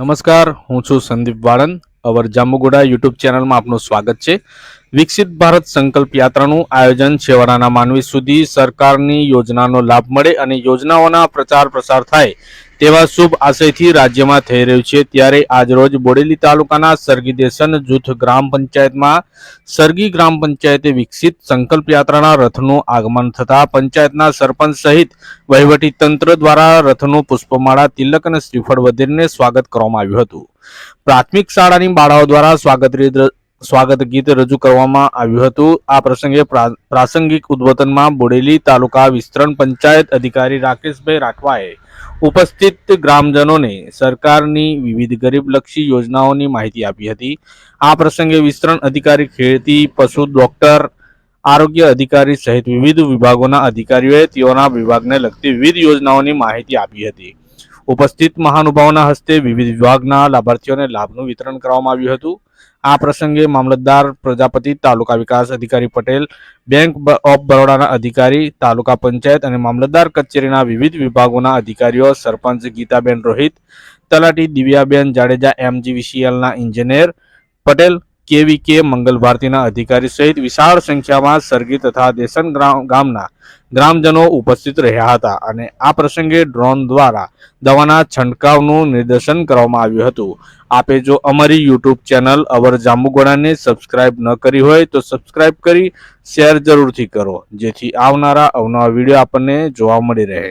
નમસ્કાર, હું છું સંદીપ વાળંદ. અવર જાંબુગોડા યુટ્યુબ ચેનલમાં આપનું સ્વાગત છે. વિકસિત ભારત સંકલ્પ યાત્રાનું આયોજન છેવાડાના માનવી સુધી સરકારની યોજનાનો લાભ મળે અને યોજનાઓના પ્રચાર પ્રસાર થાય તેવા શુભ આશયથી રાજ્યમાં થઈ રહ્યું છે. ત્યારે આજરોજ બોડેલી તાલુકાના સરગી દેસન જૂથ ગ્રામ પંચાયતમાં સરગી ગ્રામ પંચાયતે વિકસિત સંકલ્પ યાત્રાના રથનું આગમન થતા પંચાયતના સરપંચ સહિત વહીવટી તંત્ર દ્વારા રથનું પુષ્પમાળા તિલક અને શ્રીફળ વધેરીને સ્વાગત કરવામાં આવ્યું હતું. પ્રાથમિક શાળાની બાળાઓ દ્વારા સ્વાગત સ્વાગત ગીત રજૂ કરવામાં આવ્યું હતું. આ પ્રસંગે પ્રા- પ્રાસંગિક ઉદ્બોધનમાં બોડેલી તાલુકા વિસ્તરણ પંચાયત અધિકારી રાકેશભાઈ રાઠવાએ ઉપસ્થિત ગ્રામજનોને સરકારની વિવિધ ગરીબલક્ષી યોજનાઓની માહિતી આપી હતી. આ પ્રસંગે વિસ્તરણ અધિકારી ખેતી પશુ ડોક્ટર, આરોગ્ય અધિકારી સહિત વિવિધ વિભાગોના અધિકારીઓએ તેઓના વિભાગને લગતી વિવિધ યોજનાઓની માહિતી આપી હતી. ઉપસ્થિત મહાનુભાવોના હસ્તે વિવિધ વિભાગના લાભાર્થીઓને લાભનું વિતરણ કરવામાં આવ્યું હતું. આ પ્રસંગે મામલતદાર પ્રજાપતિ, તાલુકા વિકાસ અધિકારી પટેલ, બેંક ઓફ બરોડાના અધિકારી, તાલુકા પંચાયત અને મામલતદાર કચેરીના વિવિધ વિભાગોના અધિકારીઓ, સરપંચ ગીતાબેન રોહિત, તલાટી દિવ્યાબેન જાડેજા એમજીવીસીએલના ઇન્જિનિયર પટેલ કેવી કે મંગલ ભારતીના અધિકારી સહિત વિશાળ સંખ્યામાં સરગી તથા દેસન ગામના ગ્રામજનો ઉપસ્થિત રહ્યા હતા અને આ પ્રસંગે ડ્રોન દ્વારા દવાના છંટકાવનું નિર્દેશન કરવામાં આવ્યું હતું. આપે જો અમારી યુટ્યુબ ચેનલ અવર જાંબુગોડાને સબસ્ક્રાઇબ ન કરી હોય તો સબસ્ક્રાઇબ કરી શેર જરૂરથી કરો, જેથી આવનારા અવનવા વીડિયો આપણને જોવા મળી રહે.